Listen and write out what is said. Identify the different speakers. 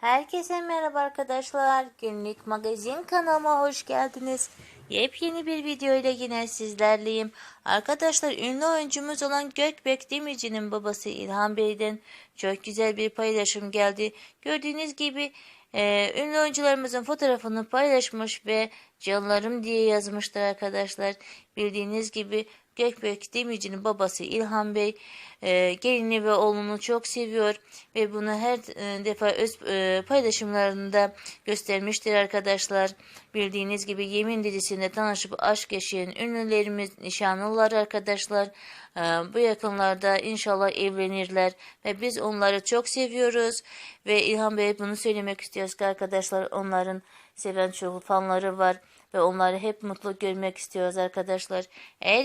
Speaker 1: Herkese merhaba arkadaşlar. Günlük magazin kanalıma hoş geldiniz. Yepyeni bir video ile yine sizlerleyim. Arkadaşlar ünlü oyuncumuz olan Gökbek Demirci'nin babası İlhan Bey'den çok güzel bir paylaşım geldi. Gördüğünüz gibi e, ünlü oyuncularımızın fotoğrafını paylaşmış ve canlarım diye yazmışlar arkadaşlar. Bildiğiniz gibi Gökbek Demirci'nin babası İlhan Bey e, gelini ve oğlunu çok seviyor ve bunu her e, defa öz e, paylaşımlarında göstermiştir arkadaşlar. Bildiğiniz gibi Yemin dizisinde tanışıp aşk yaşayan ünlülerimiz nişanlılar arkadaşlar. E, bu yakınlarda inşallah evlenirler ve biz onları çok seviyoruz ve İlhan Bey bunu söylemek istiyoruz ki arkadaşlar onların seven çok fanları var ve onları hep mutlu görmek istiyoruz arkadaşlar. Eğer